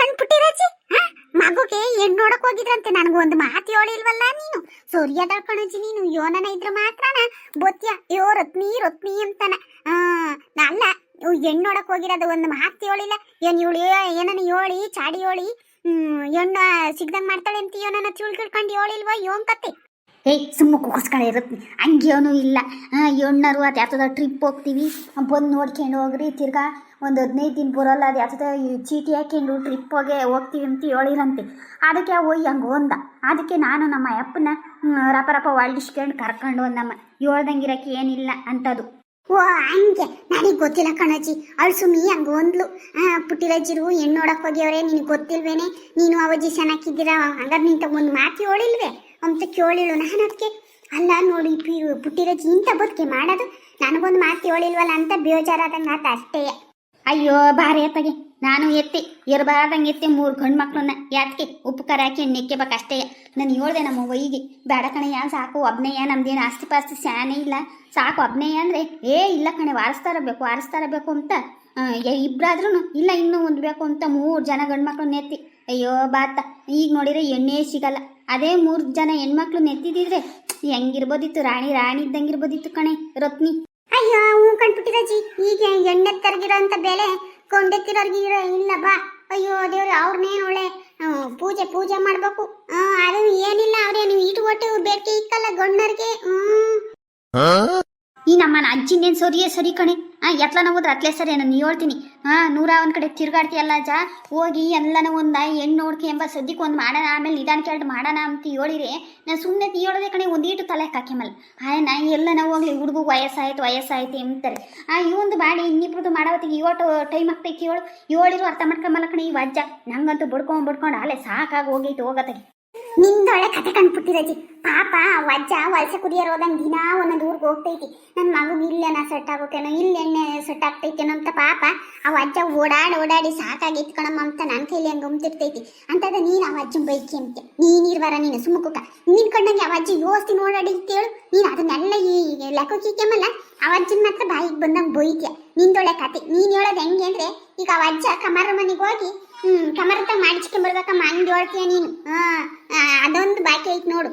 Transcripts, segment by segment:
ಕಂಡ್ಬಿಟ್ಟಿರಜ್ಜಿ ಮಗುಗೆ ಹೆಣ್ಣು ನೋಡಕ್ ಹೋಗಿದ್ರಂತೆ. ನನಗೊಂದು ಮಾತು ಹೇಳಿಲ್ವಲ್ಲ ನೀನು? ಕಣಜಿ ನೀನು. ಯೋನನ ಇದ್ರ ಮಾತ್ರನ. ಬೊತ್ಯ ಯೋ ರತ್ನಿ ರತ್ನಿ ಅಂತಾನ. ಅಲ್ಲ ಹೆಣ್ಣು ನೋಡಕ್ ಹೋಗಿರೋದು ಒಂದು ಮಾತು ಹೇಳಿಲ್ಲ ಏನ್ ಇವಳು, ಏನನ ಹೇಳಿ, ಚಾಡಿ ಹೇಳಿ ಹೆಣ್ಣ ಸಿಗ್ದಂಗ್ ಮಾಡ್ತಾಳೆ ಅಂತ ಯೋನನ ತಿಳ್ ತಿಳ್ಕೊಂಡು ಹೇಳಿಲ್ವಾ ಯೋನ್ ಕತೆ. ಏಯ್ ಸುಮ್ಮ ಕೂಗಿಸ್ಕೊಂಡು ಇರುತ್ತೆ. ಹಂಗೇನು ಇಲ್ಲ. ಎಣ್ಣರು ಅದು ಯಾತದ ಟ್ರಿಪ್ ಹೋಗ್ತೀವಿ. ಬಂದು ನೋಡ್ಕೊಂಡು ಹೋಗ್ರಿ, ತಿರ್ಗಾ ಒಂದು ಹದಿನೈದು ದಿನ ಬರೋಲ್ಲ, ಅದು ಯಾತದ ಈ ಚೀಟಿ ಹಾಕೊಂಡು ಟ್ರಿಪ್ ಹೋಗಿ ಹೋಗ್ತೀವಿ ಅಂತ ಹೇಳಿರಂತೆ. ಅದಕ್ಕೆ ಹೋಯ್ ಹಂಗೆ ಒಂದ. ಅದಕ್ಕೆ ನಾನು ನಮ್ಮ ಅಪ್ಪನ ರಪ ರಪ ಒಳ್ಳಿಸ್ಕೊಂಡು ಕರ್ಕೊಂಡು ಒಂದಮ್ಮ ಹೇಳ್ದಂಗಿರಕ್ಕೆ ಏನಿಲ್ಲ ಅಂತದು. ಓ, ಹಂಗೆ. ನನಗೆ ಗೊತ್ತಿಲ್ಲ ಕಣಜ್ಜಿ. ಅವಳು ಸುಮ್ಮಿ ಹಂಗೆ ಒಂದ್ಲು. ಪುಟ್ಟಿರಜ್ಜಿರು ಹೆಣ್ಣು ನೋಡಕ್ಕೆ ಹೋಗ್ಯವ್ರೆ, ನಿನಗೆ ಗೊತ್ತಿಲ್ವೇನೆ? ನೀನು ಅವಜಿ ಚೆನ್ನಾಗಿದ್ದೀರಾ ಹಂಗಾರೆ ನಿಂತ ಒಂದು ಮಾತು ಹೇಳಿಲ್ವೇ? ಅಂತ ಕೇಳಿಳು ನಾನು ಅದಕ್ಕೆ ಅಲ್ಲ, ನೋಡಿ, ಪಿ ಪುಟ್ಟಿರಜ್ಜಿ ಇಂಥ ಬದುಕೆ ಮಾಡೋದು. ನನಗೊಂದು ಮಾತು ಹೇಳಿಲ್ವಲ್ಲ ಅಂತ ಬೇಜಾರಾದಂಗೆ ಆತ ಅಷ್ಟೇ. ಅಯ್ಯೋ ಬಾರಿ ಎತ್ತಗೆ ನಾನು ಎತ್ತಿ ಇರಬಾರ್ದಂಗೆ ಎತ್ತಿ ಮೂರು ಗಂಡು ಮಕ್ಕಳನ್ನ ಯಾತಕ್ಕೆ ಉಪ್ಪು ಖಾರ ಹಾಕಿ ನೆಕ್ಕೆಬೇಕು ಅಷ್ಟೇ ನಾನು ಹೇಳ್ದೆ ನಮ್ಮ ವೈಗೆ ಬೇಡ ಯಾ ಸಾಕು ಒಬ್ನೇಯ ನಮ್ದೇನು ಆಸ್ತಿ ಪಾಸ್ತಿ ಸ್ಯಾನೇ ಇಲ್ಲ. ಸಾಕು ಒಬ್ನೇಯ ಅಂದರೆ, ಏ, ಇಲ್ಲ ಕಣೆ ವಾರಿಸ್ತಾ ಇರಬೇಕು ವಾರಿಸ್ತಾ ಇರಬೇಕು ಅಂತ ಇಬ್ಬರಾದ್ರೂ ಇಲ್ಲ ಇನ್ನೂ ಒಂದು ಬೇಕು ಅಂತ ಮೂರು ಜನ ಗಂಡು ಮಕ್ಳನ್ನ ಎತ್ತಿ. ಅಯ್ಯೋ, ಬಾತ. ಈಗ ನೋಡಿದರೆ ಎಣ್ಣೆ ಸಿಗಲ್ಲ. ಅದೇ ಮೂರು ಜನ ಹೆಣ್ಮಕ್ಳು ನೆತ್ತಿದ್ರೆ ಹೆಂಗಿರ್ಬೋದಿತ್ತು? ರಾಣಿ ರಾಣಿ ಇದ್ದಂಗಿರ್ಬೋದಿತ್ತು ಕಣೆ ರತ್ನಿ. ಅಯ್ಯೋ ಹೂ ಕಣ್ಬಿಟ್ಟಿರಜಿ ಈಗ ಹೆಣ್ಣೆ ತರಗಿರೋ ಅಂತ ಬೆಲೆ ಕೊಂಡೆತ್ತಿರೋರ್ಗಿರೋ ಇಲ್ಲ ಬಾ. ಅಯ್ಯೋ ದೇವ್ರು ಅವ್ರನ್ನೇ ಒಳ್ಳೆ ಪೂಜೆ ಪೂಜೆ ಮಾಡ್ಬೇಕು. ಅದು ಏನಿಲ್ಲ ಅವ್ರೇನು ಇಟ್ಟು ಒಟ್ಟು ಬೇಡಿಕೆ ಇಕ್ಕಲ್ಲ ಗೊಂಡರ್ಗೆ ಹ್ಮ್. ಈ ನಮ್ಮನ ಅಜ್ಜಿನೇನು ಸರಿಯೇ ಸರಿ ಕಣೆ? ಆ, ಎತ್ಲನ ಹೋದ್ರೆ ಅತ್ಲೇ ಸರಿ ನಾನು ಹೇಳ್ತೀನಿ. ಹಾಂ ನೂರ ಒಂದು ಕಡೆ ತಿರುಗಾಡ್ತೀಯಲ್ಲ ಜಾ ಹೋಗಿ ಎಲ್ಲನ ಒಂದ ಹೆಣ್ಣು ನೋಡ್ಕೆ ಎಂಬ ಸದ್ಯಕ್ಕೆ ಒಂದು ಮಾಡೋಣ, ಆಮೇಲೆ ನಿಧಾನ ಕೇಳಿ ಮಾಡೋಣ ಅಂತ ಹೇಳಿರಿ. ನಾನು ಸುಮ್ಮನೆ ಹೇಳೋದೆ ಕಣೆ ಒಂದೀಟು ತಲೆ ಹಾಕಿಮಲ್ಲ ಎಲ್ಲ ನಾವು ಹೋಗ್ಲಿ, ಹುಡುಗ ವಯಸ್ಸಾಯ್ತು ವಯಸ್ಸಾಯ್ತು ಅಂತಾರೆ ಆ, ಇವೊಂದು ಮಾಡಿ ಇನ್ನಿಬ್ರದ್ದು ಮಾಡೋತ್ತಿಗೆ ಇವತ್ತು ಟೈಮ್ ಆಗ್ತೈತಿ ಹೇಳು. ಹೇಳಿರು ಅರ್ಥ ಮಾಡ್ಕೊಂಬಲ್ಲ ಕಣೆ ಈ ಅಜ್ಜ. ನಂಗಂತೂ ಬಡ್ಕೊಂಡು ಬಡ್ಕೊಂಡು ಅಲ್ಲೇ ಸಾಕಾಗಿ ಹೋಗೈತೆ, ಹೋಗತ್ತಾಗೆ. ನಿಂದೊಳ್ಳೆ ಕತೆ ಕಂಡ್ಬಿಟ್ಟಿರಜಿ ಪಾಪ, ವಜ್ಜ, ವಲಸೆ ಕುದಿಯರ್ ಹೋದಂಗೆ ದಿನ ಒಂದೊಂದು ಊರಿಗೆ ಹೋಗ್ತೈತಿ. ನನ್ನ ಮಗು ಇಲ್ಲೇನ ಸೆಟ್ ಆಗೋಕೇನೋ ಇಲ್ಲೆಣ್ಣೆ ಸೆಟ್ ಆಗ್ತೈತೇನೋ ಅಂತ ಪಾಪ ಆ ವಜ್ಜ ಓಡಾಡಿ ಓಡಾಡಿ ಸಾಕಾಗಿ ಕಣಮ್ಮ ಅಂತ ನನ್ನ ಕೈಲಿ ಹಂಗೆ ಉಮ್ತಿರ್ತೈತಿ. ಅಂತದ ನೀನು ಆ ವಜ್ಜನ ಬೈಕಿ ಅಂತ. ನೀನ್ ಬರ ನೀನು ಸುಮ್ಮಕುಕ ನಿನ್ ಕಂಡಂಗೆ ಆ ವಜ್ಜಿ ಯೋಸ್ತಿ ನೋಡಾಡಿ ಕೇಳು ನೀನು ಅದನ್ನೆಲ್ಲ ಈ ಲೆಕ್ಕಕ್ಕಿಕ್ಕಮಲ್ಲ ಆ ವಜ್ಜನ ಮಾತ್ರ ಬಾಯಿಗೆ ಬಂದಂಗೆ ಬೈತ್ಯ. ನಿಂದೊಳ್ಳೆ ಕತೆ. ನೀನು ಹೇಳೋದು ಹೆಂಗೆ ಅಂದ್ರೆ, ಈಗ ಆ ವಜ್ಜ ಕಮಾರ ಮನೆಗೆ ಹೋಗಿ ಹ್ಮ್ ಕಮರ್ತ ಮಾಡಿಸ್ಕೊಂಬರ್ಬೇಕಮ್ಮ ಹಂಗೆ ಹೇಳ್ತೀಯ ನೀನು ಅದೊಂದು ಬಾಕಿ ಐತ್ ನೋಡು.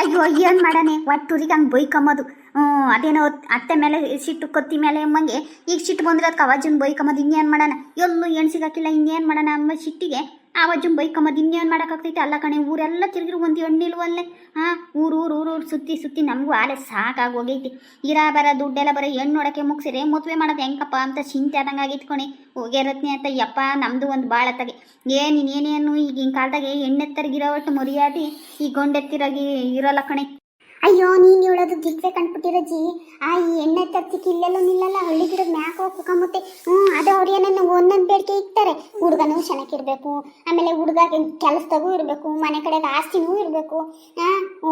ಅಯ್ಯೋ, ಏನ್ ಮಾಡಾನೆ ಒಟ್ಟೂರಿಗೆ ಹಂಗೆ ಬೈಕಮ್ಮದು. ಹ್ಞೂ ಅದೇನೋ ಅತ್ತೆ ಮೇಲೆ ಸಿಟ್ಟು, ಕೊತ್ತಿ ಮೇಲೆ ಅಮ್ಮಂಗೆ ಈಗ ಸಿಟ್ಟು ಬಂದ್ರೆ ಅದಕ್ಕೆ ಅವಾಜನ್ ಬೈಕಮ್ಮದು, ಇನ್ನೇನು ಮಾಡೋಣ? ಎಲ್ಲೂ ಏನು ಸಿಗಾಕಿಲ್ಲ ಇನ್ನೇನು ಮಾಡೋಣ ಅಮ್ಮ ಸಿಟ್ಟಿಗೆ ಆವಾಜನ್ ಬೈಕಮ್ಮದು ಏನು ಮಾಡೋಕ್ಕಾಗ್ತೈತೆ. ಅಲ್ಲ ಕಣೆ, ಊರೆಲ್ಲ ತಿರುಗಿರು ಒಂದು ಎಣ್ಣಿಲ್ವಲ್ಲೇ ಹಾಂ ಊರು ಊರು ಊರು ಊರು ಸುತ್ತಿ ಸುತ್ತಿ ನಮಗೂ ಆಲೆ ಸಾಕಾಗಿ ಹೋಗೈತಿ. ಇರ ಬರ, ದುಡ್ಡೆಲ್ಲ ಬರ, ಹೆಣ್ಣು ನೋಡೋಕ್ಕೆ ಮುಗಿಸಿರಿ ಮದುವೆ ಮಾಡೋದು ಹೆಂಗಪ್ಪ ಅಂತ ಚಿಂತೆ ಆದಂಗೆ ಆಗಿತ್ತು ಕಣೆ. ರತ್ನಿ ಅಂತ, ಯಪ್ಪ ನಮ್ಮದು ಒಂದು ಭಾಳ ತಗೆ ಏನು ಇನ್ನೇನೇನು ಈಗಿನ ಕಾಲದಾಗೆ ಹೆಣ್ಣೆತ್ತರಿಗಿರೋ ಒಟ್ಟು ಮರ್ಯಾದೆ ಈ ಗೊಂಡೆತ್ತಿರಾಗಿ ಇರೋಲ್ಲ ಕಣೆ. ಅಯ್ಯೋ, ನೀನು ಹೇಳೋದು ದಿಗ್ವೆ ಕಂಡ್ಬಿಟ್ಟಿರಜ್ಜಿ ಆ ಈ ಎಣ್ಣೆ ತರ್ತಿಕ್ಕೆ ಇಲ್ಲೆಲ್ಲೂ ನಿಲ್ಲಲ್ಲ, ಹಳ್ಳಿ ಗಿಡದ ಮ್ಯಾಕ ಹೋಗ್ಬೇಕಮ್ಮತ್ತೆ ಹ್ಞೂ ಅದು ಅವ್ರು ಏನೋ ಒಂದೊಂದು ಬೇಡಿಕೆ ಇಕ್ತಾರೆ. ಹುಡುಗನೂ ಚೆನ್ನಾಗಿರ್ಬೇಕು ಆಮೇಲೆ ಹುಡುಗ ಕೆಲಸದಾಗೂ ಇರಬೇಕು, ಮನೆ ಕಡೆಗೆ ಆಸ್ತಿನೂ ಇರಬೇಕು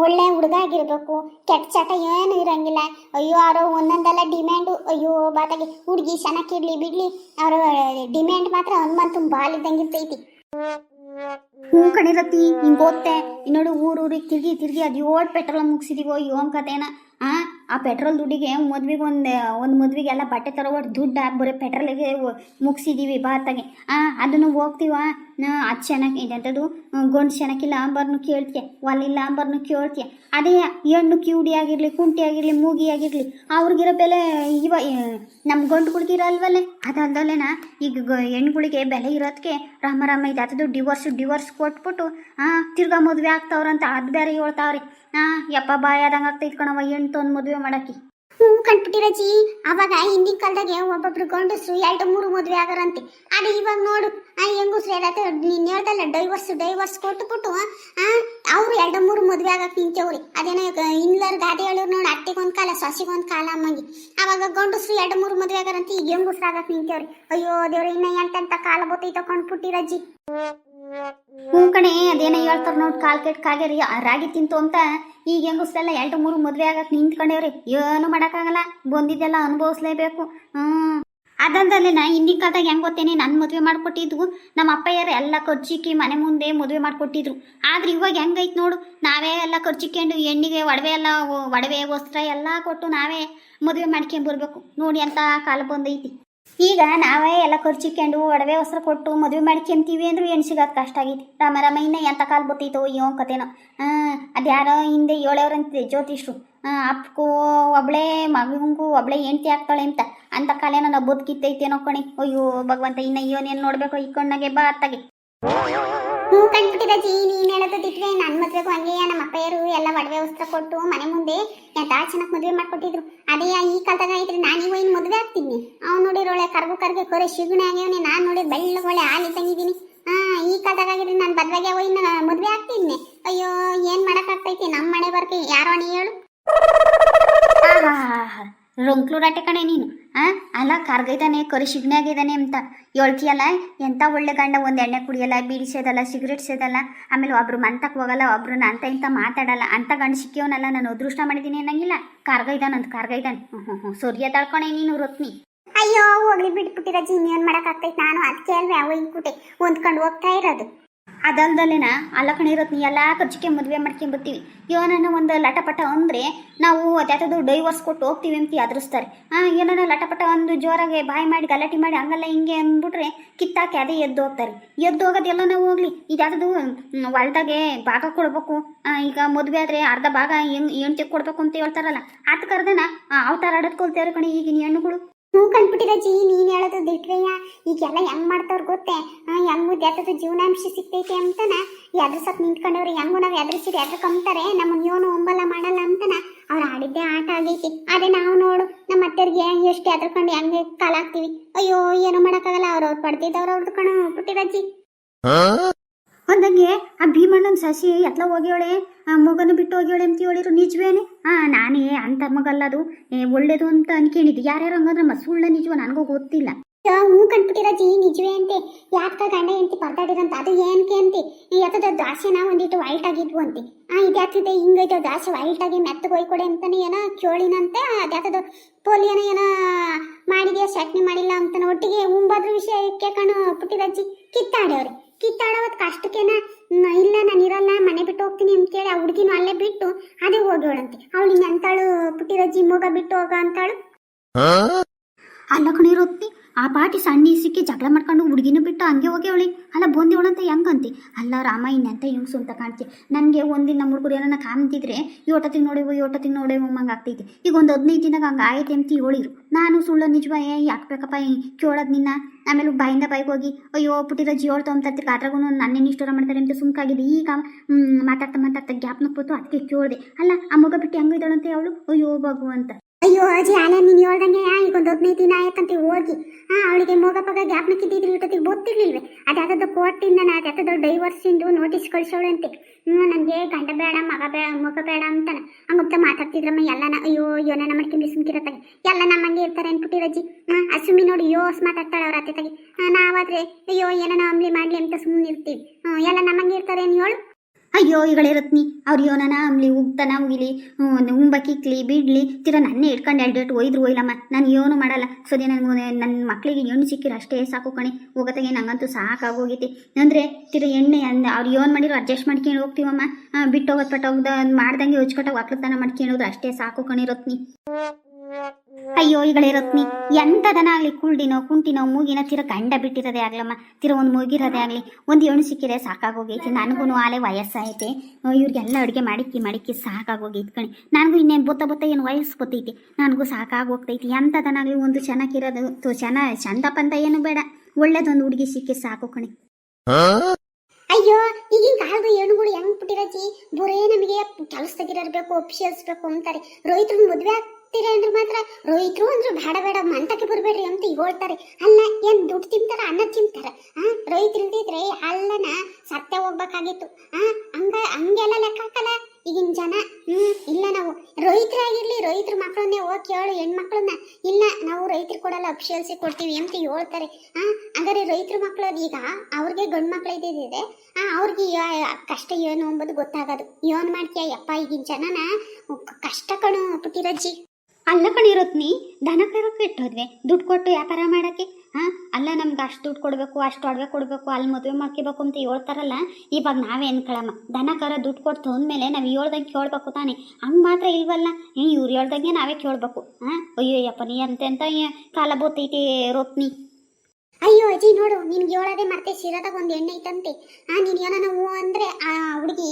ಒಳ್ಳೆ ಹುಡುಗ ಆಗಿರಬೇಕು ಕೆಟ್ಟ ಚಟ ಏನು ಇರಂಗಿಲ್ಲ. ಅಯ್ಯೋ ಅವರು ಒಂದೊಂದೆಲ್ಲ ಡಿಮ್ಯಾಂಡು, ಅಯ್ಯೋ, ಬಾತಾಗಿ, ಹುಡುಗಿ ಚೆನ್ನಾಗಿರ್ಲಿ ಬಿಡ್ಲಿ, ಅವರ ಡಿಮ್ಯಾಂಡ್ ಮಾತ್ರ ಹನುಮಂತು ಬಾಲ್ ಇದ್ದಂಗೆ ಇರ್ತೈತಿ ಹ್ಞೂ ಕಣಿರತಿ ಹಿಂಗೆ ಓದ್ತೆ. ಇನ್ನೋಡು ಊರೂರಿಗೆ ತಿರ್ಗಿ ತಿರುಗಿ ಅದು ಏಳು ಪೆಟ್ರೋಲ್ ಮುಗಿಸಿದೀವೋ ಯೋಂ ಕತೆನ. ಆ ಆ ಪೆಟ್ರೋಲ್ ದುಡ್ಡಿಗೆ ಮದ್ವೆಗೆ ಒಂದು ಒಂದು ಮದ್ವೆಗೆಲ್ಲ ಬಟ್ಟೆ ತರೋ ದುಡ್ಡು ಬರೀ ಪೆಟ್ರೋಲಿಗೆ ಮುಗಿಸಿದೀವಿ ಬಾತಾಗೆ ಆ, ಅದನ್ನು ಹೋಗ್ತೀವ? ಅದು ಚೆನ್ನಾಗಿ ಇದೆಂಥದ್ದು ಗೊಂಡು ಚೆನ್ನಾಗಿಲ್ಲ ಅಂಬರ್ನು ಕೇಳ್ತೀಯ? ಒಲ್ಲಿಲ್ಲ ಅಂಬರ್ನು ಕೇಳ್ತೀಯ? ಅದೇ ಹೆಣ್ಣು ಕಿವುಡಿ ಆಗಿರಲಿ, ಕುಂಟಿ ಆಗಿರಲಿ, ಮೂಗಿ ಆಗಿರಲಿ, ಅವ್ರಿಗಿರೋ ಬೆಲೆ ಇವ ನಮ್ಮ ಗಂಡು ಕುಡ್ಗಿರಲ್ವಲ್ಲೇ ಅದಲ್ದಲ್ಲೇನ ಈಗ ಹೆಣ್ಗಳಿಗೆ ಬೆಲೆ ಇರೋದಕ್ಕೆ ರಾಮ ರಾಮ ಇದು. ಅದು ಡಿವೋರ್ಸ್ ಡಿವೋರ್ಸ್ ಕೊಟ್ಬಿಟ್ಟು ಹಾಂ ತಿರ್ಗಾ ಮದುವೆ ಆಗ್ತಾವ್ರಂತ ಅದು ಬೇರೆ ಹೇಳ್ತಾವ್ರಿ. ಹಾಂ ಯಪ್ಪ ಬಾಯಾದಂಗೆ ಆಗ್ತೈತೆ ಕಣವ ಹೆಣ್ಣು ತಂದು ಮದುವೆ ಮಾಡಕ್ಕೆ. ಹ್ಞೂ ಕಂಡ್ಬಿಟ್ಟಿರಜಿ ಅವಾಗ ಹಿಂದಿನ ಕಾಲದಾಗೆ ಒಬ್ಬೊಬ್ರು ಗಂಡಸ್ರು ಎರಡು, ಮೂರು ಮದುವೆ ಆಗರಂತೆ. ಅದು ಇವಾಗ ನೋಡು, ಆ ಹೆಂಗಸ್ರು ಏನಾಯ್ತು ನೀನು ಹೇಳ್ದಲ್ಲ ಡೈವರ್ಸ್ ಡೈವರ್ಸ್ ಆ, ಅವ್ರು ಎರಡು, ಮೂರು ಮದುವೆ ಆಗಕ್ಕೆ ನಿಂತವ್ರಿ ಅದೇನೋ ಇನ್ಲರ್ ಗಾದೆ ಹೇಳೋರು ನೋಡಿ ಅಟ್ಟಿಗೊಂದು ಕಾಲ ಸೊಸಿಗೊಂದು ಕಾಲ ಅಮ್ಮಂಗೆ ಅವಾಗ ಗಂಡಸ್ರು ಎರಡು, ಮೂರು ಮದುವೆ ಆಗರಂತೆ, ಈಗ ಹೆಂಗಸ್ರು ಆಗಕ್ಕೆ ನಿಂತೇವ್ರಿ ಅಯ್ಯೋ ದೇವ್ರ, ಇನ್ನ ಎಂತೆಂತ ಕಾಲ ಬತ್ತೈತೋ ಕಂಡ್ಬಿಟ್ಟಿರಜ್ಜಿ ಹ್ಞೂ ಕಣೆ, ಅದೇನೋ ಹೇಳ್ತಾರ ನೋಡಿ ಕಾಲ್ ಕೆಟ್ಟ ಕಾಗೇರಿ ರಾಗಿ ತಿಂತು ಅಂತ. ಈಗ ಹೆಂಗಸ್ರೆಲ್ಲ ಎರಡು ಮೂರು ಮದುವೆ ಆಗಕ್ಕೆ ನಿಂತ್ಕೊಂಡೇವ್ರಿ. ಏನು ಮಾಡೋಕ್ಕಾಗಲ್ಲ, ಬಂದಿದ್ದೆಲ್ಲ ಅನುಭವಿಸ್ಲೇಬೇಕು. ಹ್ಞೂ. ಅದಂದಲ್ಲಿ ನಾ ಹಿಂದಿನ ಕಾಲದಾಗ ಹೆಂಗ್ ಗೊತ್ತೇನೆ ನನ್ನ ಮದುವೆ ಮಾಡಿಕೊಟ್ಟಿದ್ವು ನಮ್ಮ ಅಪ್ಪಯ್ಯರು ಎಲ್ಲ ಖರ್ಚಿಕ್ಕಿ ಮನೆ ಮುಂದೆ ಮದುವೆ ಮಾಡಿಕೊಟ್ಟಿದ್ರು. ಆದ್ರೆ ಇವಾಗ ಹೆಂಗೈತೆ ನೋಡು, ನಾವೇ ಎಲ್ಲ ಖರ್ಚಿಕೊಂಡು ಹೆಣ್ಣಿಗೆ ಒಡವೆ ಎಲ್ಲ, ಒಡವೆ, ವಸ್ತ್ರ ಎಲ್ಲ ಕೊಟ್ಟು ನಾವೇ ಮದುವೆ ಮಾಡ್ಕೊಂಬರ್ಬೇಕು ನೋಡಿ ಅಂತ ಕಾಲ ಬಂದೈತಿ. ಈಗ ನಾವೇ ಎಲ್ಲ ಖರ್ಚಿಕೊಂಡು ಒಡವೆ ವಸ್ತ್ರ ಕೊಟ್ಟು ಮದುವೆ ಮಾಡ್ಕೊಂತೀವಿ ಅಂದ್ರೂ ಏನು ಸಿಗೋದು ಕಷ್ಟ ಆಗೈತಿ. ರಾಮ ರಾಮ ಇನ್ನ ಎಂತ ಕಾಲ್ ಬತ್ತೈತೋ ಅಯ್ಯೋ ಕತೆನೋ. ಹಾಂ ಅದ್ಯಾರೋ ಹಿಂದೆ ಏಳವ್ರಂತೆ ಜ್ಯೋತಿಷ್ರು. ಅಪ್ಪಗೂ ಒಬ್ಳೆ ಮಗಂಗೂ ಒಬ್ಳೆ ಹೆಂಡ್ತಿ ಆಗ್ತಾಳೆ ಅಂತ. ಅಂತ ಕಾಲೇನ ನಾವು ಬದುಕಿತ್ತೈತೇನೋ ಕಣಿ. ಅಯ್ಯೋ, ಭಗವಂತ, ಇನ್ನ ಇವನೇನು ನೋಡ್ಬೇಕು? ಈ ಕಣ್ಣಾಗೆ ಬಾ ಅತ್ತಾಗೆ. ಹ್ಞೂ ಕಂಡ್ಬಿಟ್ಟಿದ ನೀನ್ ಹೇಳೋದು ದಿಟ್ರೆ ನನ್ನ ಮದ್ವೆಗೂ ಹಂಗೆ, ನಮ್ಮ ಅಪ್ಪಯ್ಯರು ಎಲ್ಲ ಒಡವೆ ವಸ್ತ್ರ ಕೊಟ್ಟು ಮನೆ ಮುಂದೆ ಎಂತ ಚೆನ್ನಾಗಿ ಮದುವೆ ಮಾಡ್ಕೊಟ್ಟಿದ್ರು. ಅದೇ ಈ ಕಾಲದಾಗ ಐತ್ರಿ ನಾನೀಗ ಇನ್ನು ಮದುವೆ ಆಗ್ತೀನಿ. ಅವ್ನು ನೋಡಿರೋಳೆ ಕರ್ಗು ಕರ್ಗೆ ಕೊರೆ ಶಿಗುಣೆ ಆಗ್ಯವನೆ, ನಾನು ನೋಡಿ ಬೆಳ್ಳಗೊಳೆ ಹಾಲಿ ತಂಗಿದೀನಿ ಹಾ, ಈ ಕಾಲದಾಗ ಆಗಿದ್ರೆ ನಾನು ಬದ್ವಾಗೆ ಇನ್ನು ಮದುವೆ ಆಗ್ತೀನಿ ಅಯ್ಯೋ, ಏನ್ ಮಾಡಕ್ಕಾಗ್ತೈತಿ? ನಮ್ಮ ಮನೆ ಬರ್ಕೆ ಯಾರೋ ನೀ ಹೇಳು. ರೊಂಕ್ಲೂರಾಟೆ ಕಣೆ ನೀನು, ಆ? ಅಲ್ಲ, ಕಾರ್ಗೈದಾನೆ ಕರಿ ಶಿಗ್ನಾಗಿದ್ದಾನೆ ಅಂತ ಹೇಳ್ತೀಯಲ್ಲ ಎಂಥ ಒಳ್ಳೆ ಗಂಡ ಒಂದು ಎಣ್ಣೆ ಕುಡಿಯಲ್ಲ ಬೀಡಿಸೋದಲ್ಲ ಸಿಗರೇಟ್ ಆಮೇಲೆ ಒಬ್ರು ಮಂತಕ್ಕೆ ಹೋಗಲ್ಲ, ಒಬ್ರು ಅಂತ ಇಂತ ಮಾತಾಡಲ್ಲ, ಅಂತ ಗಂಡ ಸಿಕ್ಕಿಯವನಲ್ಲ, ನಾನು ಅದೃಷ್ಟ ಮಾಡಿದ್ದೀನಿ ಅನ್ನಂಗಿಲ್ಲ. ಕಾರ್ಗೈದಾನ ಅಂತ ಹ್ಞೂ ಹ್ಞೂ ಹ್ಞೂ ಸೂರ್ಯ ತಳ್ಕೊಣೆ ನೀನು ರೊತ್ನಿ ಅಯ್ಯೋ, ಹೋಗ್ಲಿ ಬಿಟ್ಬಿಟ್ಟಿರ ಜೀನ್ ಏನು ಮಾಡಕ್ಕಾಗ್ತೈತಿ ನಾನು ಅದಕ್ಕೆ ಅಲ್ವೇ ಅವ ಹಿಂಗ್ಬಿಟ್ಟೆ ಹೊಂದ್ಕೊಂಡು ಹೋಗ್ತಾ ಇರೋದು. ಅದಲ್ದಲೇನ ಅಲ್ಲ ಕಣೆ ನೀ ಎಲ್ಲ ಖರ್ಚಿಗೆ ಮದುವೆ ಮಾಡ್ಕೊಂಬರ್ತೀವಿ ಇವನನ್ನ ಒಂದು ಲಟಪಟ ಅಂದರೆ ನಾವು ಅದ್ಯಾತದ್ದು ಡೈವರ್ಸ್ ಕೊಟ್ಟು ಹೋಗ್ತೀವಿ ಅಂತ ಅದ್ರಿಸ್ತಾರೆ ಹಾಂ ಏನನ್ನ ಲಟಪಟ ಒಂದು ಜೋರಾಗಿ ಬಾಯಿ ಮಾಡಿ ಗಲಾಟೆ ಮಾಡಿ ಹಂಗಲ್ಲ ಹಿಂಗೆ ಅಂದ್ಬಿಟ್ರೆ ಕಿತ್ತಾಕಿ ಅದೇ ಎದ್ದು ಹೋಗ್ತಾರೆ. ಎದ್ದು ಹೋಗೋದೆಲ್ಲ ನಾವು ಹೋಗ್ಲಿ. ಇದ್ಯಾತದ್ದು ಹೊಲ್ದಾಗೆ ಭಾಗ ಕೊಡಬೇಕು. ಈಗ ಮದುವೆ ಆದರೆ ಅರ್ಧ ಭಾಗ ಹೆಣ್, ಹೆಣ್ತಿಗೆ ಕೊಡಬೇಕು ಅಂತ ಹೇಳ್ತಾರಲ್ಲ ಆತ ಕರ್ದನ ಅವತಾರ ಆಡೋದ್ಕೊಳ್ತಾರೆ ಕಣೆ ಈಗಿನ ಹೆಣ್ಣುಗಳು. ಹ್ಞೂ ಕಂಡ್ಬಿಟ್ಟಿದ ಜಿ, ನೀನ್ ಹೇಳೋದು ದಿಟ್ರಯ್ಯ? ಈಗೆಲ್ಲ ಹೆಂಗ್ ಮಾಡ್ತವ್ರು ಗೊತ್ತೇ? ಹೆಂಗ್ ಮುದ್ದಾತದ ಜೀವನಾಂಶ ಸಿಗ್ತೈತೆ ಅಂತನ? ಎದ್ರಸಕ್ ನಿಂತ್ಕೊಂಡವ್ರು ಹೆಂಗು ನಾವು ಎದ್ರ ಕಂಬ್ತಾರೆ? ನಮ್ಮನ್ನ ಯೋನು ಒಂಬಲ್ಲ ಮಾಡಲ್ಲ ಅಂತನ? ಅವ್ರು ಆಡಿದ್ದೆ ಆಟ ಆಗೈತಿ. ಅದೇ ನಾವು ನೋಡು ನಮ್ಮ ಅತ್ತೆರಿಗೆ ಎಷ್ಟು ಎದ್ರಕೊಂಡು ಹೆಂಗೆ ಕಾಲಾಗ್ತೀವಿ. ಅಯ್ಯೋ, ಏನು ಮಾಡೋಕ್ಕಾಗಲ್ಲ. ಅವ್ರವ್ರು ಪಡ್ದಿದ್ದವ್ರು ಅವ್ರದ್ದು ಕಣ ಅಂದಂಗೆ, ಆ ಭೀಮಣ್ಣನ ಸಸಿ ಎತ್ಲ ಹೋಗ್ಯವಳೆ ಆ ಮಗನ ಬಿಟ್ಟು ಹೋಗ್ಯವಳೆ ಅಂತ ಹೇಳಿರು, ನಿಜವೇನೆ? ಹಾ ನಾನೇ ಅಂತ ಮಗಲ್ಲ ಅದು. ಒಳ್ಳೇದು ಅಂತ ಅನ್ಕೊಂಡಿದ್ದೆ ಯಾರ್ಯಾರು ಹಂಗಂದ್ರೆ ಮ ನಿಜವ ನನಗೂ ಗೊತ್ತಿಲ್ಲ. ಹೂ ಕಂಡ್ಬಿಟ್ಟಿರೋ ಜೀ ನಿಜವೇ ಅಂತೆ. ಯಾಕ ಗಂಡ ಹೆಂಡತಿ ಪರ್ದಾಡಿರಂತ, ಅದು ಏನಕ್ಕೆ ಅಂತೆ? ಯಾತದ ದಾಸೆನ ಒಂದಿಟ್ಟು ವೈಟ್ ಆಗಿದ್ವು ಅಂತೆ. ಆ ಇದ್ಯಾತಿದೆ ಹಿಂಗೈತೆ ದಾಸೆ ವೈಟ್ ಆಗಿ ಮೆತ್ತಗೆ ಒಯ್ಕೊಡೆ ಅಂತಾನೆ ಏನೋ ಕೇಳಿನಂತೆ. ಅದ್ಯಾತದ ಪೋಲಿಯೋನ ಏನೋ ಮಾಡಿದ್ಯಾ, ಚಟ್ನಿ ಮಾಡಿಲ್ಲ ಅಂತಾನೆ ಒಟ್ಟಿಗೆ ಉಂಬಾದ್ರ ವಿಷಯಕ್ಕೆ ಕಣು ಪುಟ್ಟಿರಜ್ಜಿ ಕಿತ್ತಾಡವ್ರೆ ಕಿತ್ತಾಡೋದ್ ಕಷ್ಟಕ್ಕೇನ ಇಲ್ಲ ನಾನು ಇರಲ್ಲ ಮನೆ ಬಿಟ್ಟು ಹೋಗ್ತೀನಿ ಅಂತ ಕೇಳಿ ಆ ಹುಡುಗಿನೂ ಅಲ್ಲೇ ಬಿಟ್ಟು ಅದೇ ಹೋಗೋಳಂತೆ ಅವಳು ಹಿಂಗೆ ಅಂತಾಳು ಪುಟ್ಟಿರೋ ಜಿಮ್ಮೋಗ ಬಿಟ್ಟು ಹೋಗ ಅಂತಾಳು. ಅಲ್ಲ ಕಣಿರೊತ್ತಿ ಆ ಪಾಟಿ ಸಣ್ಣ ಸಿಕ್ಕಿ ಜಗಳ ಮಾಡ್ಕೊಂಡು ಹುಡುಗಿನೂ ಬಿಟ್ಟು ಹಂಗೆ ಅವಳಿ. ಅಲ್ಲ, ಬಂದೇವಳಂತ ಹೆಂಗಂತಿ? ಅಲ್ಲ ರಾಮ ಇನ್ನಂತ ಹೆಂಗೆ ಸುಂತ ಕಾಣ್ತಿ. ನನಗೆ ಒಂದಿನ ನಮ್ಮ ಹುಡುಗರು ಏನನ್ನ ಕಾಣ್ತಿದ್ರೆ ಯೋಟತಿಗೆ ನೋಡೇವು ನೋಡಿ ನೋಡೇವು ಹಂಗೆ ಆಗ್ತೈತಿ. ಈಗ ಒಂದು ಹದಿನೈದು ದಿನಕ್ಕೆ ಹಂಗೆ ಆಯ್ತು ಅಂತ ಹೇಳಿರು ನಾನು ಸುಳ್ಳು ನಿಜವ, ಏ, ಯಾಕೆ ಬೇಕಪ್ಪ ಕೇಳೋದು ನಿನ್ನ? ಆಮೇಲೆ ಬಾಯಿಂದ ಬಾಯಿಗೆ ಹೋಗಿ, ಅಯ್ಯೋ ಪುಟ್ಟಿರೋ ಹೇಳ್ತಾ ಅಂತ ಅದ್ರಾಗೂ ನನ್ನೇನು ಇಷ್ಟೋರ ಮಾಡ್ತಾರೆ ಅಂತ ಸುಮ್ಕಾಗಿದೆ ಈಗ ಮಾತಾಡ್ತಾ ಮಾತಾಡ್ತಾ ಗ್ಯಾಪ್ನ ಕೂತು ಅದಕ್ಕೆ ಕೇಳಿದೆ. ಅಲ್ಲ, ಆ ಮಗ ಬಿಟ್ಟು ಹೆಂಗಿದ್ದಾಳಂತೆ ಅವಳು? ಅಯ್ಯೋ, ಭಗವಂತ. ಅಂತ ಅಯ್ಯೋ ಅಜಿ ಅಲ್ಲ ನೀನು ಹೇಳ್ದಂಗೆ ಆಯ್ತಂತ ಹೋಗಿ. ಹಾ ಅವಳಿಗೆ ಮೋಗಪ್ಪಗ ಜ್ಞಾಪನಕ್ಕಿದ್ದಿದ್ರು ಇಟ್ಟೊತ್ತಿಗೆ ಗೊತ್ತಿರ್ಲಿಲ್ವೆ? ಅದ್ಯಾತದ ಕೋರ್ಟಿಂದ ನಾ ಅದ್ಯಾತದ ಡೈವರ್ಸಿಂದು ನೋಟಿಸ್ ಕಳ್ಸೋಳಂತೆ. ಹ್ಞೂ ನನಗೆ ಗಂಡ ಬೇಡ, ಮಗ ಬೇಡ ಮಗ ಬೇಡ ಅಂತಾನೆ. ಹಂಗಂತ ಮಾತಾಡ್ತಿದ್ರಮ್ಮ ಎಲ್ಲಾನ ಅಯ್ಯೋ ಯೋನ ಮಾಡ್ಕೊಂಡು ಸುಮ್ಕಿರತ್ತಾಗೆ ಎಲ್ಲ ನಮ್ಮಂಗೆ ಇರ್ತಾರೆ ಅನ್ಬಿಟ್ಟಿರಜ್ಜಿ ಹಾಂ ಅಸುಮಿ ನೋಡಿ ಯೋಸ್ ಮಾತಾಡ್ತಾಳೆ ಅವ್ರ ಅತ್ತೆ ತಾಗಿ. ನಾವಾದ್ರೆ, ಅಯ್ಯೋ, ಏನನ ಅಂಬ್ಲಿ ಮಾಡ್ಲಿ ಅಂತ ಸುಮ್ಮನೆ ಇರ್ತೀವಿ ಎಲ್ಲ ನಮ್ಮಂಗೆ ಇರ್ತಾರೆ ಏನು ಹೇಳು? ಅಯ್ಯೋ, ಈಗಳೇ ರತ್ನಿ, ಅವ್ರು ಯೋನನ, ಅಂಬ್ಲಿ, ಉಗ್ತಾನ, ಉಗಿಲಿ ಉಂಬಕ್ಕಿಕ್ಲಿ ಬಿಡ್ಲಿ ತಿರ ನನ್ನೇ ಇಟ್ಕೊಂಡು ಎರಡು ಡೇಟ್ ಒಯ್ದ್ರು, ಒಯ್ಲಮ್ಮ, ನಾನು ಏನು ಮಾಡಲ್ಲ. ಸದ್ಯ ನನಗೆ ನನ್ನ ಮಕ್ಕಳಿಗೆ ಹೆಣ್ಣು ಸಿಕ್ಕಿರ ಅಷ್ಟೇ ಸಾಕು ಕಣಿ, ಹೋಗತ್ತಾಗೆ, ನಂಗಂತೂ ಸಾಕಾಗೋಗೈತಿ. ಅಂದರೆ ತಿರ ಎಣ್ಣೆ ಅಂದ ಅವ್ರು ಏನು ಮಾಡಿರೋ ಅಡ್ಜಸ್ಟ್ ಮಾಡ್ಕೊಂಡು ಹೋಗ್ತೀವಮ್ಮ? ಬಿಟ್ಟು ಹೋಗೋದು ಪಟ್ಟ ಹೋಗ್ದ ಮಾಡ್ದಂಗೆ ಹೊಚ್ಕೊಟ್ಟಾಗ ಒಕ್ಕಲತನ ಮಾಡ್ಕೊಂಡು ಅಷ್ಟೇ ಸಾಕು ಕಣಿ ರತ್ನಿ. ಅಯ್ಯೋ ಈಗಳೇ ರತ್ನಿ ಆಗ್ಲಿ ಕುಳ್ಡಿನೋ ಕುಂಟಿನೋ ಮೂಗಿನ ತಿರ ಗಂಡ ಬಿಟ್ಟಿರೋದೇ ಆಗ್ಲಮ್ಮ ತಿರ ಒಂದು ಮೂಗಿರೋದೇ ಆಗಲಿ ಒಂದು ಎಣ್ಣು ಸಿಕ್ಕಿದೆ ಸಾಕಾಗೋಗೈತಿ ನನಗೂ ಆಲೆ ವಯಸ್ಸಾಯ್ತೆ ಇವ್ರಿಗೆಲ್ಲ ಅಡುಗೆ ಮಾಡಿಕ್ಕಿ ಮಾಡಿಕ್ಕಿ ಸಾಕಾಗೋಗೈತಿ ಕಣಿ ನನಗೂ ಇನ್ನೇನು ಬೊತ್ತ ಬೊತ್ತ ಏನು ವಯಸ್ಸು ಗೊತ್ತೈತಿ ನನಗೂ ಸಾಕಾಗೋಗ್ತೈತಿ ಆಗ್ಲಿ ಒಂದು ಚೆನ್ನಾಗಿರೋದು ಚೆನ್ನ ಚಂದಪ್ಪ ಅಂತ ಏನು ಬೇಡ ಒಳ್ಳೇದೊಂದು ಹುಡುಗಿ ಸಿಕ್ಕಿ ಸಾಕು ಕಣಿ. ಅಯ್ಯೋ ಈಗಿನ ಕಾಲದ ಹೆಣ್ಣುಗಳು ಹೆಂಗ್ ಬಿಟ್ಟಿರಜ್ಜಿ ಬುರೇ ನಮಗೆ ಕೆಲಸದಾಗಿರಬೇಕು ಒಪ್ಪಿಸಿಸ್ಬೇಕು ಅಂತಾರೆ ರೈತರು ಮದ್ವೆ ಆಗ್ತೀರ ಅಂದ್ರೆ ಮಾತ್ರ ರೋಹಿತ್ರು ಅಂದ್ರೆ ಬೇಡ ಬೇಡ ಮಂತಕ್ಕೆ ಬರಬೇಡ್ರಿ ಅಂತ ಹೇಳ್ತಾರೆ. ಅಲ್ಲ, ಏನ್ ದುಡ್ಡು ತಿಂತಾರ, ಅನ್ನ ತಿಂತಾರ? ಆ ರೈತರು ಇಲ್ದಿದ್ರೆ ಅಲ್ಲನ ಸತ್ಯ ಹೋಗ್ಬೇಕಾಗಿತ್ತು. ಹಾ ಹಂಗ, ಹಂಗೆಲ್ಲ ಲೆಕ್ಕ ಹಾಕಲ್ಲ? ಈಗಿನ ಜನ, ಹ್ಮ್, ಇಲ್ಲ ನಾವು. ರೈತರಾಗಿರ್ಲಿ ರೈತರ ಮಕ್ಕಳನ್ನೇ ಹೋಗಿ ಕೇಳು, ಹೆಣ್ಮಕ್ಳನ್ನ. ಇಲ್ಲ, ನಾವು ರೈತರು ಕೊಡಲ್ಲ ಅಫಿಷಿಯಲ್ಸಿ ಕೊಡ್ತೀವಿ ಅಂತ ಹೇಳ್ತಾರೆ. ಆ, ಹಂಗಾರೆ ರೈತರ ಮಕ್ಕಳು ಈಗ ಅವ್ರಿಗೆ ಗಂಡು ಮಕ್ಳು ಇದ್ದಿದೆ ಆ, ಅವ್ರಿಗೆ ಕಷ್ಟ ಏನು ಅಂಬುದು ಗೊತ್ತಾಗೋದು. ಏನ್ ಮಾಡ್ತೀಯ, ಯಪ್ಪ, ಈಗಿನ ಜನನ ಕಷ್ಟ ಕಣು, ಪುಟ್ಟಿರಜ್ಜಿ. ಅಲ್ಲ ಕಣಿರೋತ್ ನೀ ದನ ಕರಕ್ಕೆ ಇಟ್ಟೋದ್ವಿ. ದುಡ್ಡು ಕೊಟ್ಟು ವ್ಯಾಪಾರ ಮಾಡೋಕ್ಕೆ? ಹಾಂ? ಅಲ್ಲ ನಮ್ಗೆ ಅಷ್ಟು ದುಡ್ಡು ಕೊಡಬೇಕು, ಅಷ್ಟು ಒಡವೆ ಕೊಡಬೇಕು, ಅಲ್ಲಿ ಮದುವೆ ಮಾಡ್ಕೋಬೇಕು ಅಂತ ಹೇಳ್ತಾರಲ್ಲ, ಇವಾಗ ನಾವೇ ಅನ್ಕೊಳಮ್ಮ ದನ ಕರ ದುಡ್ಡು ಕೊಟ್ಟು ತೊಂದ್ಮೇಲೆ ನಾವು ಹೇಳ್ದಂಗೆ ಕೇಳ್ಬೇಕು ತಾನೇ. ಹಂಗೆ ಮಾತ್ರ ಇಲ್ವಲ್ಲ? ಇವ್ರು ಹೇಳ್ದಂಗೆ ನಾವೇ ಕೇಳ್ಬೇಕು. ಹಾಂ? ಅಯ್ಯಯ್ಯಪ್ಪ, ನೀ ಅಂತ ಕಾಲ ಬೋತೈತಿ ರೋತ್ನಿ? ಅಯ್ಯೋ ಅಜ್ಜಿ ನೋಡು ನಿನ್ಗೆ ಹೇಳೋದೇ ಮತ್ತೆ ಶಿರದಾಗ ಒಂದು ಎಣ್ಣೆ ಐತಂತೆ. ಆ ನೀನ್ ಏನೋ ಹೂ ಅಂದ್ರೆ ಆ ಹುಡುಗಿ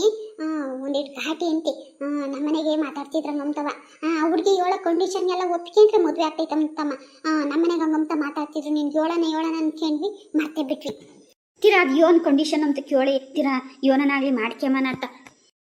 ಒಂದಿಟ್ಟು ಘಾಟಿ ಅಂತೆ. ಆ, ನಮ್ಮನೆಗೆ ಮಾತಾಡ್ತಿದ್ರ ನಮ್ತವ ಆ ಹುಡುಗಿ ಹೇಳೋ ಕಂಡೀಷನ್ ಎಲ್ಲ ಒಪ್ಕೊಂಡ್ರೆ ಮದುವೆ ಆ ನಮ್ಮನೆಗೆ ಹಂಗಂತ ಮಾತಾಡ್ತಿದ್ರು ನಿನ್ಗೆ ಹೇಳೋಣ ಹೇಳೋಣ ಅನ್ಕೊಂಡ್ವಿ ಮತ್ತೆ ಬಿಟ್ವಿ. ತೀರಾ ಅದು ಯೋನ್ ಕಂಡೀಷನ್ ಅಂತ ಕೇಳಿ ತೀರಾ ಯೋನನಾಗ್ಲಿ ಮಾಡ್ಕ್ಯಮನ ಅಂತ.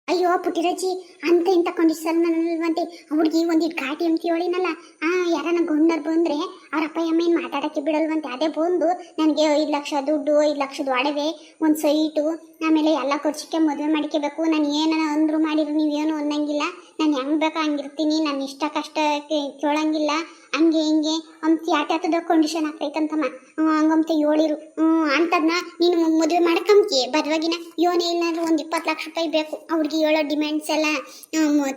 ಅಯ್ಯೋ ಪುಟ್ಟಿರಾಜಿ ಅಂತ ಇಂತ ಕಂಡೀಷನ್ ಅಲ್ವಂತೆ ಹುಡುಗಿ ಒಂದಿಟ್ಟು ಘಾಟಿ ಅಂತ ಹೇಳಿನಲ್ಲ ಆ ಯಾರನ್ನ ಗಂಡರ್ ಬಂದ್ರೆ ಅವ್ರ ಅಪ್ಪ ಅಮ್ಮ ಏನು ಮಾತಾಡಕ್ಕೆ ಬಿಡಲ್ವಂತೆ? ಅದೇ ಬಂದು ನನಗೆ ಐದು ಲಕ್ಷ ದುಡ್ಡು, ಐದು ಲಕ್ಷದ ಒಡವೆ ಒಂದು ಸೈಟು, ಆಮೇಲೆ ಎಲ್ಲ ಖರ್ಚಿಕೆ ಮದುವೆ ಮಾಡ್ಕೋಬೇಕು ನಾನು ಏನಾರ ಅಂದ್ರು ಮಾಡಿದ್ರು, ನೀವೇನು ಅನ್ನಂಗಿಲ್ಲ. ನಾನು ಹೆಂಗ್ ಬೇಕಾ ಹಂಗಿರ್ತೀನಿ, ನಾನು ಇಷ್ಟ ಕಷ್ಟ ಕೇಳಂಗಿಲ್ಲ, ಹಂಗೆ ಹಿಂಗೆ ಅಂತ ಯಾತ್ಯಾತದ ಕಂಡೀಷನ್ ಆಗ್ತೈತಂತಮ್ಮ. ಹಂಗಂತ ಹೇಳಿರು. ಹ್ಞೂ ಅಂತದ್ನ ನೀನು ಮದುವೆ ಮಾಡ್ಕಂಬ್ಕಿ ಬದವಾಗಿನ ಯೋನೇ ಇಲ್ಲಾಂದ್ರೆ ಒಂದು ಇಪ್ಪತ್ತು ಲಕ್ಷ ರೂಪಾಯಿ ಬೇಕು. ಅವ್ರಿಗೆ ಹೇಳೋ ಡಿಮ್ಯಾಂಡ್ಸ್ ಎಲ್ಲ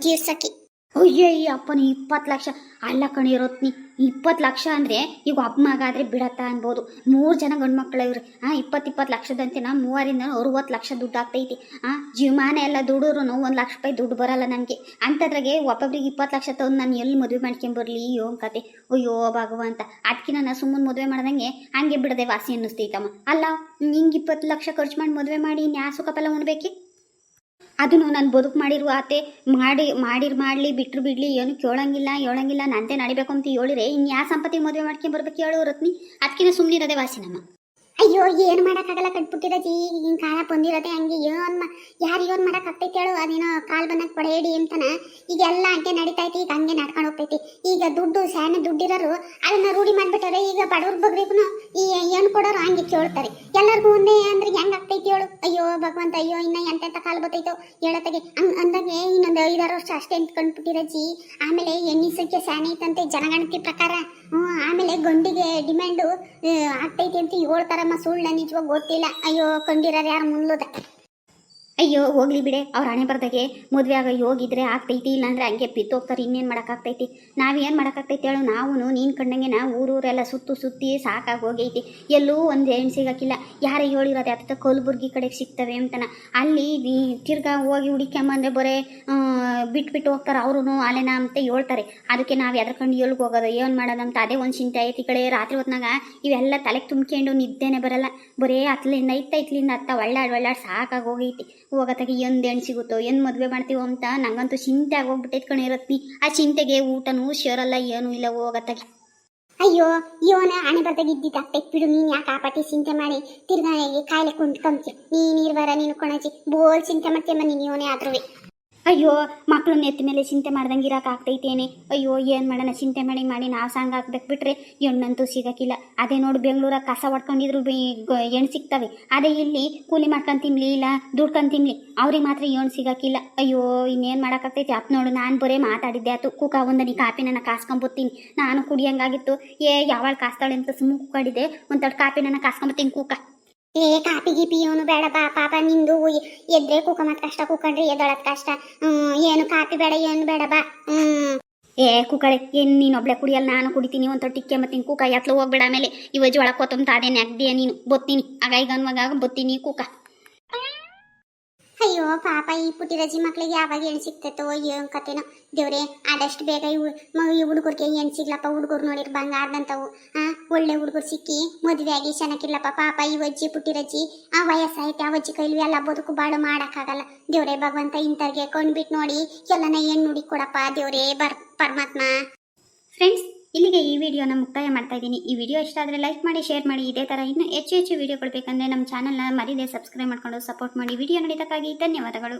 ತೀರ್ಸಕ್ಕೆ. ಅಯ್ಯಯ್ಯ ಅಪ್ಪನ ಇಪ್ಪತ್ತು ಲಕ್ಷ. ಅಲ್ಲ ಕಣಿ ಇರೋತ್ನಿ ಇಪ್ಪತ್ತು ಲಕ್ಷ ಅಂದರೆ ಈಗ ಒಬ್ಬ ಮಗ ಆದರೆ ಬಿಡತ್ತ ಅನ್ಬೋದು. ಮೂರು ಜನ ಗಂಡು ಮಕ್ಕಳು ಇವ್ರು. ಹಾಂ ಇಪ್ಪತ್ತು ಲಕ್ಷದಂತೆ ನಾ ಮೂವರಿಂದ ಅರುವತ್ತು ಲಕ್ಷ ದುಡ್ಡು ಆಗ್ತೈತಿ ಹಾಂ ಜೀವಮಾನ ಎಲ್ಲ ದುಡಿದ್ರು ಒಂದು ಲಕ್ಷ ರೂಪಾಯಿ ದುಡ್ಡು ಬರಲ್ಲ ನನಗೆ. ಅಂಥದ್ರಾಗೆ ಒಬ್ಬೊಬ್ರಿಗೆ ಇಪ್ಪತ್ತು ಲಕ್ಷ ತಂದು ನಾನು ಎಲ್ಲಿ ಮದುವೆ ಮಾಡ್ಕೊಂಬರ್ಲಿ ಅಯ್ಯೋ ಕತೆ. ಅಯ್ಯೋ ಭಗವಂತ ಅದಕ್ಕೆ ನಾನು ಸುಮ್ಮನೆ ಮದುವೆ ಮಾಡ್ದಂಗೆ ಹಂಗೆ ಬಿಡದೆ ವಾಸಿ ಅನ್ನಿಸ್ತೈತಮ್ಮ. ಅಲ್ಲ, ನಿಂಗೆ ಇಪ್ಪತ್ತು ಲಕ್ಷ ಖರ್ಚು ಮಾಡಿ ಮದುವೆ ಮಾಡಿ ಇನ್ಯಾ ಸುಖಪಲ್ಲ ಉಣ್ಬೇಕಿ? ಅದನ್ನು ನಾನು ಬದುಕು ಮಾಡಿರುವ ಆತೆ, ಮಾಡಿ, ಮಾಡಿರ್ ಮಾಡಲಿ, ಬಿಟ್ರು ಬಿಡಲಿ, ಏನು ಕೇಳಂಗಿಲ್ಲ, ಹೇಳಂಗಿಲ್ಲ ನಂತೆ ನಡಿಬೇಕು ಅಂತ ಹೇಳಿರೆ ಇನ್ನು ಯಾವ ಸಂಪತ್ತಿ ಮದುವೆ ಮಾಡ್ಕೊಂಡು ಬರ್ಬೇಕು ಹೇಳು ರತ್ನಿ. ಅದಕ್ಕಿಂತ ಸುಮ್ಮನಿರೋದೆ ವಾಸಿ ನಮ್ಮ. ಅಯ್ಯೋ, ಏನು ಮಾಡೋಕ್ಕಾಗಲ್ಲ ಕಟ್ಬಿಟ್ಟಿರಜಿ ಈಗಿನ ಕಾಲ ಬಂದಿರೋದೆ ಹಂಗೆ. ಏನು ಯಾರಿಗೋನ್ ಯಾರು ಏನು ಮಾಡೋಕ್ಕಾಗ್ತೈತೆ ಹೇಳು. ಅದೇನೋ ಕಾಲು ಬಂದಾಗ ಪಡೆಯಡಿ ಅಂತನ. ಈಗ ಎಲ್ಲಾ ಹಂಗೆ ನಡೀತೈತಿ. ಈಗ ಹಂಗೆ ನಡ್ಕೊಂಡು ಹೋಗ್ತೈತಿ. ಈಗ ದುಡ್ಡು, ಸಣ್ಣ ದುಡ್ಡಿರೋರು ಅದನ್ನ ರೂಢಿ ಮಾಡಿಬಿಟ್ಟಾರೆ ಈಗ ಬಡವ್ರ ಬಗ್ರಿಗೂ ಈ ಏನು ಕೊಡೋರು ಹಂಗೆ ಕೇಳ್ತಾರೆ. ಎಲ್ಲರಿಗೂ ಒಂದೇ ಅಂದ್ರೆ ಹೆಂಗ್ ಆಗ್ತೈತಿ ಹೇಳು. ಅಯ್ಯೋ, ಭಗವಂತ, ಅಯ್ಯೋ, ಇನ್ನ ಎಂತೆಂತ ಕಾಲು ಬರ್ತೈತೋ ಹೇಳತ್ತಾಗೆ. ಹಂಗ್ ಅಂದಾಗೆ ಇನ್ನೊಂದು ಐದಾರು ವರ್ಷ ಅಷ್ಟೇ ಅಂದ್ಕೊಂಡ್ಬಿಟ್ಟಿರಜಿ ಆಮೇಲೆ ಎಣ್ಣೆ ಸಂಖ್ಯೆ ಸ್ಯಾನ್ ಐತಂತೆ ಜನಗಣತಿ ಪ್ರಕಾರ. ಹ್ಞೂ ಆಮೇಲೆ ಗೊಂಡಿಗೆ ಡಿಮ್ಯಾಂಡು ಆಗ್ತೈತಿ ಅಂತ ಹೇಳ್ತಾರಮ್ಮ ಸುಳ್ಳ ನಿಜವಾಗ ಗೊತ್ತಿಲ್ಲ. ಅಯ್ಯೋ ಕಂಡಿರೋರು ಯಾರು ಮುನ್ಲೋದ ಅಯ್ಯೋ, ಹೋಗ್ಲಿ ಬಿಡೆ. ಅವ್ರ ಹಣೆ ಬರ್ದಾಗೆ ಮದುವೆ ಆಗ ಹೋಗಿದ್ರೆ ಆಗ್ತೈತಿ, ಇಲ್ಲಾಂದ್ರೆ ಹಂಗೆ ಬಿತ್ತೋಗ್ತಾರೆ ಇನ್ನೇನು ಮಾಡೋಕ್ಕಾಗ್ತೈತಿ? ನಾವೇನು ಮಾಡೋಕ್ಕಾಗ್ತೈತಿ ಹೇಳು? ನಾವು ನೀನು ಕಂಡಂಗೆ ನಾವು ಊರೂರೆಲ್ಲ ಸುತ್ತು ಸುತ್ತಿ ಸಾಕಾಗಿ ಹೋಗೈತಿ. ಎಲ್ಲೂ ಒಂದು ಹೆಣ್ಣು ಸಿಗಕ್ಕಿಲ್ಲ. ಯಾರೇ ಹೇಳಿರೋದು ಅತ್ತ ಕಲಬುರ್ಗಿ ಕಡೆಗೆ ಸಿಗ್ತವೆ ಅಂತನ. ಅಲ್ಲಿ ತಿರ್ಗಾ ಹೋಗಿ ಹುಡುಕ್ಯಂಬಂದ್ರೆ ಬರೇ ಬಿಟ್ಬಿಟ್ಟು ಹೋಗ್ತಾರೆ ಅವರು ಅಲೆನ ಅಂತ ಹೇಳ್ತಾರೆ. ಅದಕ್ಕೆ ನಾವು ಎದ್ರಕೊಂಡು ಹೇಳ್ಗೆ ಹೋಗೋದು? ಏನು ಮಾಡೋದಂತ ಅದೇ ಒಂದು ಚಿಂತೆ ಐತಿ ಕಡೆ. ರಾತ್ರಿ ಹೊತ್ನಾಗ ಇವೆಲ್ಲ ತಲೆಗೆ ತುಂಬ್ಕೊಂಡು ನಿದ್ದೆನೆ ಬರಲ್ಲ. ಬರೇ ಅತ್ಲಿಂದ ಇತ್ತ ಇತ್ಲಿಂದ ಅತ್ತ ಒಳ್ಳಾಡ್ ಒಳ್ಳಾಡ್ ಸಾಕಾಗಿ ಹೋಗೈತಿ. ಹೋಗತ್ತಾಗ, ಎಂದ್ ಹೆಣ್ಣು ಸಿಗುತ್ತೋ ಏನ್ ಮದುವೆ ಮಾಡ್ತೀವೋ ಅಂತ ನಂಗಂತೂ ಚಿಂತೆ ಆಗೋಗ್ಬಿಟ್ಟೈತೆ ಕಣೆ ರತ್ನಿ. ಆ ಚಿಂತೆಗೆ ಊಟನೂ ಶೇರಲ್ಲ ಏನೂ ಇಲ್ಲ ಹೋಗತ್ತಾಗ. ಅಯ್ಯೋ, ಇವನ ಹಣೆ ಬರ್ದಾಗ ಇದ್ದಿದ್ದ. ಬಿಡು, ನೀನು ಯಾಕೆ ಆಪಾಟಿ ಚಿಂತೆ ಮಾಡಿ? ತಿರ್ಗಾ ಈ ಕಾಯಿಲೆ ಕುಂಟ್ಕೊಂತಿ ನೀನು ಇರ್ವಾರ ನೀನು ಕೊಣಜಿ ಬೋಲ್ ಚಿಂತೆ ಮಾಡ್ತೀಯಮ್ಮ ನೀನು, ಇವನೇ ಆದ್ರೂ ಅಯ್ಯೋ ಮಕ್ಕಳು ಎತ್ತ ಮೇಲೆ ಚಿಂತೆ ಮಾಡ್ದಂಗೆ ಇರಕ್ಕೆ ಆಗ್ತೈತೇನೆ. ಅಯ್ಯೋ, ಏನು ಮಾಡೋಣ, ಚಿಂತೆ ಮಾಡಿ ಮಾಡಿ ನಾವು ಸಾಂಗ್ ಹಾಕ್ಬೇಕು ಬಿಟ್ರೆ ಹೆಣ್ಣಂತೂ ಸಿಗೋಕ್ಕಿಲ್ಲ. ಅದೇ ನೋಡಿ, ಬೆಂಗಳೂರಾಗ ಕಸ ಹೊಡ್ಕೊಂಡಿದ್ರು ಹೆಣ್ಣು ಸಿಗ್ತವೆ. ಅದೇ ಇಲ್ಲಿ ಕೂಲಿ ಮಾಡ್ಕೊಂಡು ತಿನ್ಲಿ, ಇಲ್ಲ ದುಡ್ಕೊಂಡು ತಿನ್ಲಿ, ಅವ್ರಿಗೆ ಮಾತ್ರ ಹೆಣ್ಣು ಸಿಗೋಕ್ಕಿಲ್ಲ. ಅಯ್ಯೋ, ಇನ್ನೇನು ಮಾಡೋಕ್ಕಾಗ್ತೈತಿ? ಅಪ್ಪ ನೋಡು, ನಾನು ಬರೇ ಮಾತಾಡಿದ್ದೆ. ಆತು, ಕುಕ ಒಂದನಿ ಕಾಪಿ ನನ್ನ ಕಾಸ್ಕೊಂಬರ್ತೀನಿ ನಾನು ಕುಡಿಯಂಗಾಗಿತ್ತು. ಏ, ಯಾವಾಗ ಕಾಸ್ತಾಳೆ ಅಂತ ಸುಮ್ಮನೆ ಕೂಕಾಡಿದೆ ಒಂದು ತಟ್ಟು ಕಾಪಿ ನನ್ನ ಕಾಸ್ಕೊಂಬತ್ತೀನಿ, ಕೂಕ. ಏ, ಕಾಪಿ ಪಿಯೋನು ಬೇಡ ಬಾ, ಪಾಪ ನಿಂದು ಎದ್ರೆ ಕೂಕ ಮತ್ ಕಷ್ಟ, ಕುಕೊಂಡ್ರಿ ಎದೊಳದ್ ಕಷ್ಟ. ಏನು ಕಾಪಿ ಬೇಡ, ಏನು ಬೇಡ ಬಾ. ಹ್ಮ್. ಏ ಕುಕ್ಕಳೆ ಏನ್ ನೀನು ಒಬ್ಳೆ ಕುಡಿಯಲ್ಲ ನಾನು ಕುಡಿತೀನಿ ಒಂದ್ ತೊಟ್ಟಿಕ್ಕೆ ಮತ್ತೆ ಕೂಕ ಎತ್ಲು ಹೋಗ್ಬೇಡ ಆಮೇಲೆ. ಇವ ಜೋಳ ಕೊತ್ತಂತ ಅದೇ ನೆಗ್ದಿಯ ನೀನು, ಬತ್ತೀನಿ. ಆಗ ಈಗ ಅನ್ವಾಗ ಬತ್ತೀನಿ, ಕೂಕ. ಅಯ್ಯೋ, ಪಾಪ ಈ ಪುಟ್ಟಿರಜಿ ಮಕ್ಳಿಗೆ ಯಾವಾಗ ಹೆಣ್ಣು ಸಿಗ್ತೈತೋ ಏನ್ ಕತೆನೋ. ದೇವ್ರೆ, ಆದಷ್ಟು ಬೇಗ ಇವು ಈ ಹುಡುಗರ್ಗೆ ಏನ್ ಸಿಗ್ಲಪ್ಪ, ಹುಡುಗರು ನೋಡಿರ್ ಬಂಗಾರದಂತವು. ಆ, ಒಳ್ಳೆ ಹುಡುಗರು ಸಿಕ್ಕಿ ಮದುವೆ ಆಗಿ ಚೆನ್ನಾಗಿಲ್ಲಪ್ಪ ಪಾಪ ಈ ಅಜ್ಜಿ ಪುಟ್ಟಿರಜ್ಜಿ ಆ ವಯಸ್ಸಾಯ್ತು ಆ ಅಜ್ಜಿ ಕೈಲಿ ಎಲ್ಲ ಬದುಕು ಬಾಳು ಮಾಡಕ್ಕಾಗಲ್ಲ. ದೇವ್ರೆ, ಭಗವಂತ ಇಂಥವ್ರಿಗೆ ಕೊಂಡ್ಬಿಟ್ಟು ನೋಡಿ, ಎಲ್ಲನ ಏನ್ ನುಡಿ ಕೊಡಪ್ಪ ದೇವ್ರೇ ಬರ್ ಪರಮಾತ್ಮ. ಫ್ರೆಂಡ್ಸ್ ಇಲ್ಲಿಗೆ ಈ ವಿಡಿಯೋನ ಮುಕ್ತಾಯ ಮಾಡ್ತಾ ಇದ್ದೀನಿ. ಈ ವಿಡಿಯೋ ಇಷ್ಟ ಆದರೆ ಲೈಕ್ ಮಾಡಿ, ಶೇರ್ ಮಾಡಿ. ಇದೇ ಥರ ಇನ್ನೂ ಹೆಚ್ಚು ಹೆಚ್ಚು ವಿಡಿಯೋ ಕೊಡಬೇಕಂದ್ರೆ ನಮ್ಮ ಚಾನಲ್ನ ಮರೀದೇ ಸಬ್ಸ್ಕ್ರೈಬ್ ಮಾಡ್ಕೊಂಡು ಸಪೋರ್ಟ್ ಮಾಡಿ. ವಿಡಿಯೋ ನೋಡಿದ್ದಕ್ಕಾಗಿ ಧನ್ಯವಾದಗಳು.